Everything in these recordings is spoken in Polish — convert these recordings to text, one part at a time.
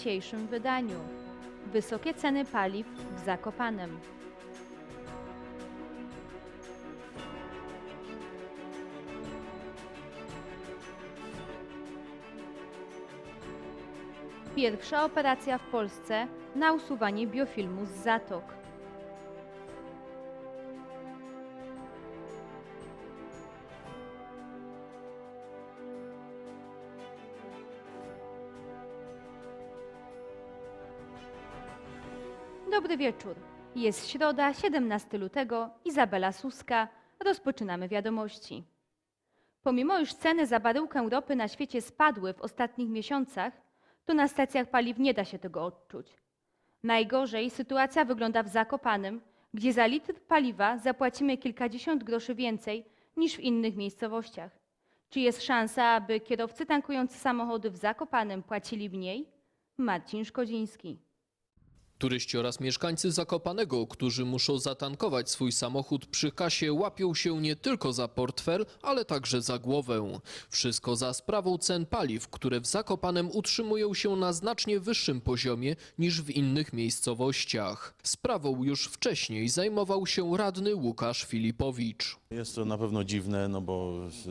dzisiejszym wydaniu wysokie ceny paliw w Zakopanem. Pierwsza operacja w Polsce na usuwanie biofilmu z zatok. Dobry wieczór. Jest środa, 17 lutego. Izabela Suska. Rozpoczynamy wiadomości. Pomimo iż ceny za baryłkę ropy na świecie spadły w ostatnich miesiącach, to na stacjach paliw nie da się tego odczuć. Najgorzej sytuacja wygląda w Zakopanem, gdzie za litr paliwa zapłacimy kilkadziesiąt groszy więcej niż w innych miejscowościach. Czy jest szansa, aby kierowcy tankujący samochody w Zakopanem płacili mniej? Marcin Szkodziński. Turyści oraz mieszkańcy Zakopanego, którzy muszą zatankować swój samochód przy kasie, łapią się nie tylko za portfel, ale także za głowę. Wszystko za sprawą cen paliw, które w Zakopanem utrzymują się na znacznie wyższym poziomie niż w innych miejscowościach. Sprawą już wcześniej zajmował się radny Łukasz Filipowicz. Jest to na pewno dziwne, no bo y,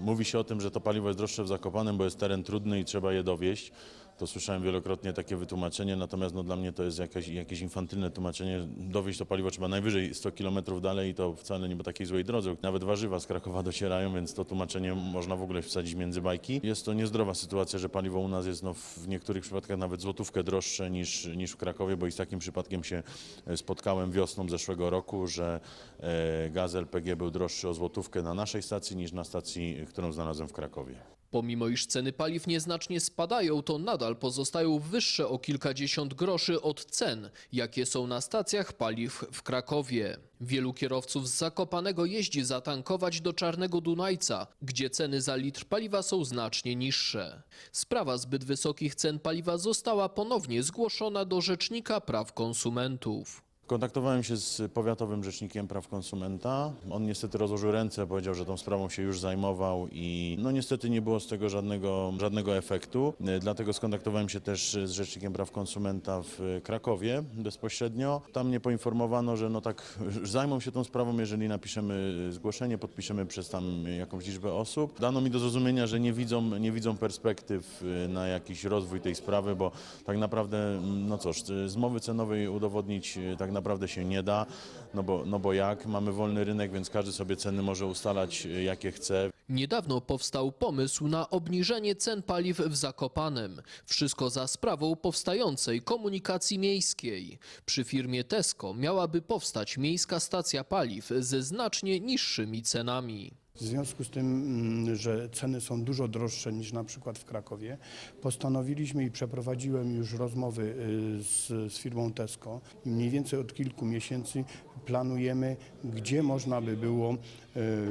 mówi się o tym, że to paliwo jest droższe w Zakopanem, bo jest teren trudny i trzeba je dowieść. To słyszałem wielokrotnie takie wytłumaczenie, natomiast no, dla mnie to jest jakieś, jakieś infantylne tłumaczenie. Dowieść to paliwo trzeba najwyżej 100 km dalej i to wcale nie po takiej złej drodze. Nawet warzywa z Krakowa docierają, więc to tłumaczenie można w ogóle wsadzić między bajki. Jest to niezdrowa sytuacja, że paliwo u nas jest no, w niektórych przypadkach nawet złotówkę droższe niż, niż w Krakowie, bo i z takim przypadkiem się e, spotkałem wiosną zeszłego roku, że e, gaz LPG był droższy o złotówkę na naszej stacji niż na stacji, którą znalazłem w Krakowie. Pomimo iż ceny paliw nieznacznie spadają, to nadal pozostają wyższe o kilkadziesiąt groszy od cen, jakie są na stacjach paliw w Krakowie. Wielu kierowców z Zakopanego jeździ zatankować do Czarnego Dunajca, gdzie ceny za litr paliwa są znacznie niższe. Sprawa zbyt wysokich cen paliwa została ponownie zgłoszona do Rzecznika Praw Konsumentów. Kontaktowałem się z powiatowym rzecznikiem praw konsumenta. On niestety rozłożył ręce, powiedział, że tą sprawą się już zajmował i no niestety nie było z tego żadnego, żadnego efektu. E, Dlatego skontaktowałem się też z rzecznikiem praw konsumenta w Krakowie bezpośrednio. Tam mnie poinformowano, że no tak zajmą się tą sprawą, jeżeli napiszemy zgłoszenie, podpiszemy przez tam jakąś liczbę osób. Dano mi do zrozumienia, że nie widzą, nie widzą perspektyw e, na jakiś rozwój tej sprawy, bo tak naprawdę, no cóż, zmowy cenowej udowodnić e, tak naprawdę się nie da, no bo, no bo jak? Mamy wolny rynek, więc każdy sobie ceny może ustalać e, jakie chce. Niedawno powstał pomysł na obniżenie cen paliw w Zakopanem. Wszystko za sprawą powstającej komunikacji miejskiej. Przy firmie Tesco miałaby powstać miejska stacja paliw ze znacznie niższymi cenami. W związku z tym, mm, że ceny są dużo droższe niż na przykład w Krakowie, postanowiliśmy i przeprowadziłem już rozmowy y, z, z firmą Tesco. I mniej więcej od kilku miesięcy planujemy, gdzie można by było y,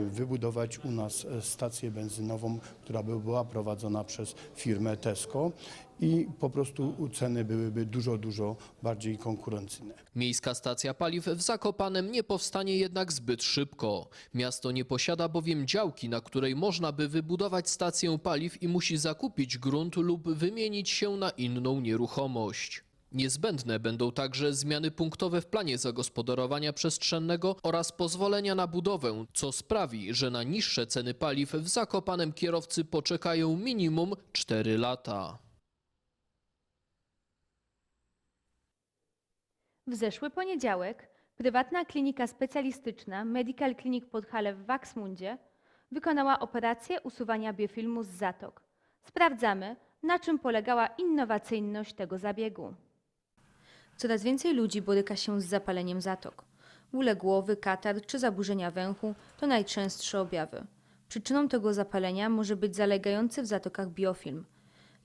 wybudować u nas e, stację benzynową, która by była prowadzona przez firmę Tesco i po prostu ceny byłyby dużo, dużo bardziej konkurencyjne. Miejska stacja paliw w Zakopanem nie powstanie jednak zbyt szybko. Miasto nie posiada bowiem działki, na której można by wybudować stację paliw i musi zakupić grunt lub wymienić się na inną nieruchomość. Niezbędne będą także zmiany punktowe w planie zagospodarowania przestrzennego oraz pozwolenia na budowę, co sprawi, że na niższe ceny paliw w Zakopanem kierowcy poczekają minimum 4 lata. W zeszły poniedziałek prywatna klinika specjalistyczna Medical Clinic Podhale w Waksmundzie wykonała operację usuwania biofilmu z zatok. Sprawdzamy, na czym polegała innowacyjność tego zabiegu. Coraz więcej ludzi boryka się z zapaleniem zatok. Bóle głowy, katar czy zaburzenia węchu to najczęstsze objawy. Przyczyną tego zapalenia może być zalegający w zatokach biofilm.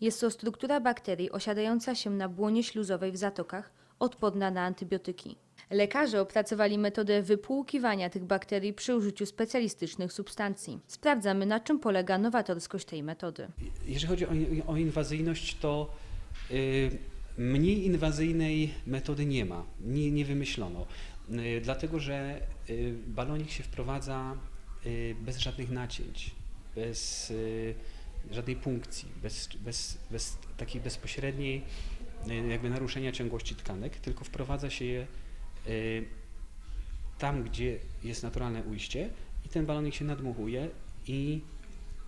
Jest to struktura bakterii osiadająca się na błonie śluzowej w zatokach, odporna na antybiotyki. Lekarze opracowali metodę wypłukiwania tych bakterii przy użyciu specjalistycznych substancji. Sprawdzamy, na czym polega nowatorskość tej metody. Jeżeli chodzi o, o inwazyjność, to y, mniej inwazyjnej metody nie ma, nie, nie wymyślono. Y, dlatego, że y, balonik się wprowadza bez żadnych nacięć, bez żadnej punkcji, bez, bez, bez takiej bezpośredniej jakby naruszenia ciągłości tkanek, tylko wprowadza się je y, tam, gdzie jest naturalne ujście i ten balonik się nadmuchuje i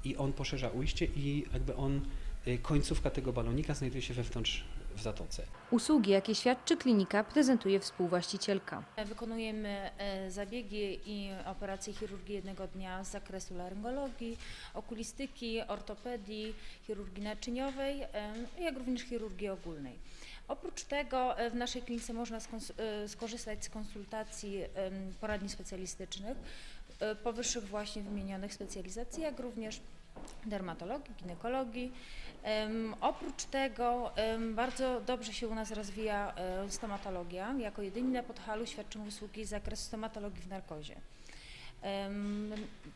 i on poszerza ujście i jakby on, y, końcówka tego balonika znajduje się wewnątrz w zatoce. Usługi, jakie świadczy klinika, prezentuje współwłaścicielka. Wykonujemy e, zabiegi i operacje chirurgii jednego dnia z zakresu laryngologii, okulistyki, ortopedii, chirurgii naczyniowej, e, jak również chirurgii ogólnej. Oprócz tego e, w naszej klinice można skorzystać z konsultacji poradni specjalistycznych powyższych właśnie wymienionych specjalizacji, jak również dermatologii, ginekologii. Em, oprócz tego em, bardzo dobrze się u nas rozwija e, stomatologia. Jako jedyni na Podhalu świadczymy usługi z zakresu stomatologii w narkozie.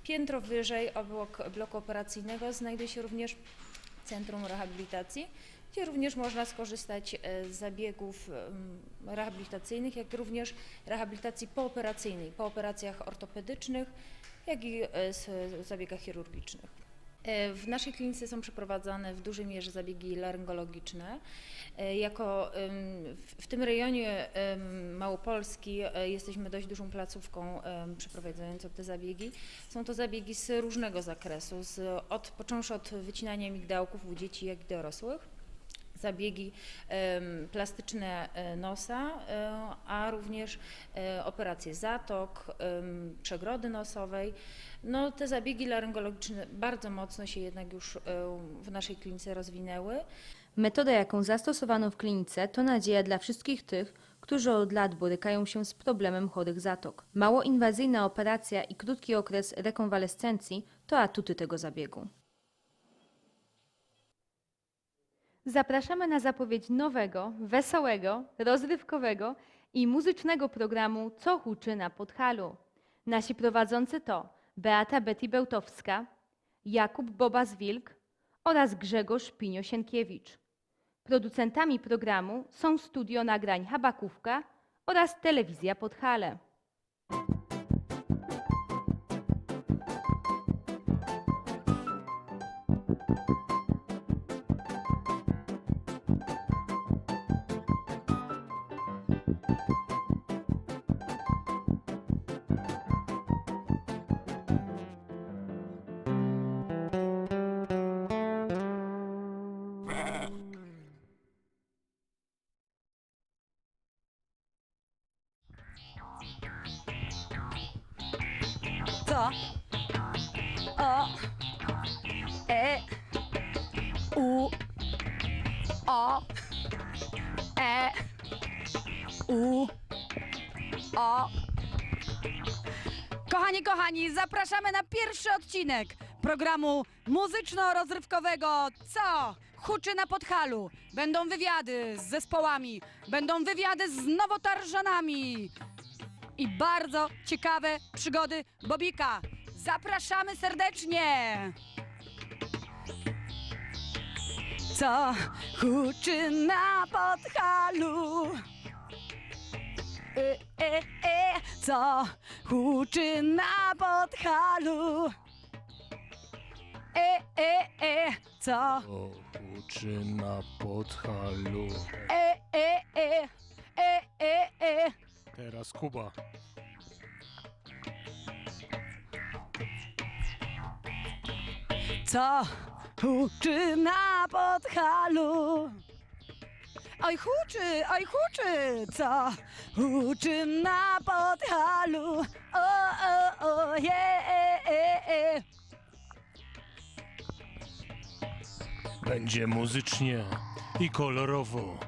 Piętro wyżej obok bloku operacyjnego znajduje się również Centrum Rehabilitacji, gdzie również można skorzystać e, z zabiegów rehabilitacyjnych, jak również rehabilitacji pooperacyjnej, po operacjach ortopedycznych, jak i e, z zabiegach chirurgicznych. E, W naszej klinice są przeprowadzane w dużej mierze zabiegi laryngologiczne. E, Jako w- tym rejonie Małopolski e, jesteśmy dość dużą placówką przeprowadzającą te zabiegi. Są to zabiegi z różnego zakresu, z, od, począwszy od wycinania migdałków u dzieci, jak i dorosłych zabiegi plastyczne e, nosa, e, a również e, operacje zatok, przegrody nosowej. No, te zabiegi laryngologiczne bardzo mocno się jednak już w naszej klinice rozwinęły. Metoda, jaką zastosowano w klinice, to nadzieja dla wszystkich tych, którzy od lat borykają się z problemem chorych zatok. Mało inwazyjna operacja i krótki okres rekonwalescencji to atuty tego zabiegu. Zapraszamy na zapowiedź nowego, wesołego, rozrywkowego i muzycznego programu Co huczy na Podhalu. Nasi prowadzący to Beata Betty Bełtowska, Jakub Bobas-Wilk oraz Grzegorz Pinio-Sienkiewicz. Producentami programu są studio nagrań Habakówka oraz telewizja Podhale. Co? O. E. U. U. O. Kochani, kochani, zapraszamy na pierwszy odcinek programu muzyczno-rozrywkowego Co? Huczy na Podhalu. Będą wywiady z zespołami, będą wywiady z nowotarżanami i bardzo ciekawe przygody Bobika. Zapraszamy serdecznie! Co huczy na Podhalu? E, e, e, co huczy na Podhalu? E, e, e, co? O, uczy na Podhalu. E, e, e, e, e, e. Teraz Kuba. Co huczy na Podhalu? Oj huczy, oj huczy, co huczy na Podhalu? O, o, o, je, e, e, e. Będzie muzycznie i kolorowo.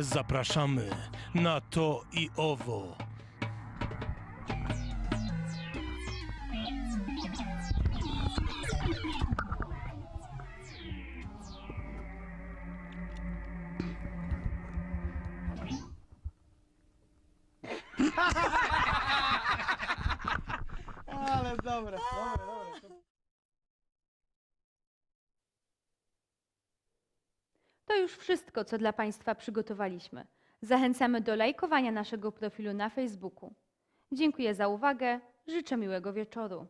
Zapraszamy na to i owo. To już wszystko, co dla Państwa przygotowaliśmy. Zachęcamy do lajkowania naszego profilu na Facebooku. Dziękuję za uwagę, życzę miłego wieczoru.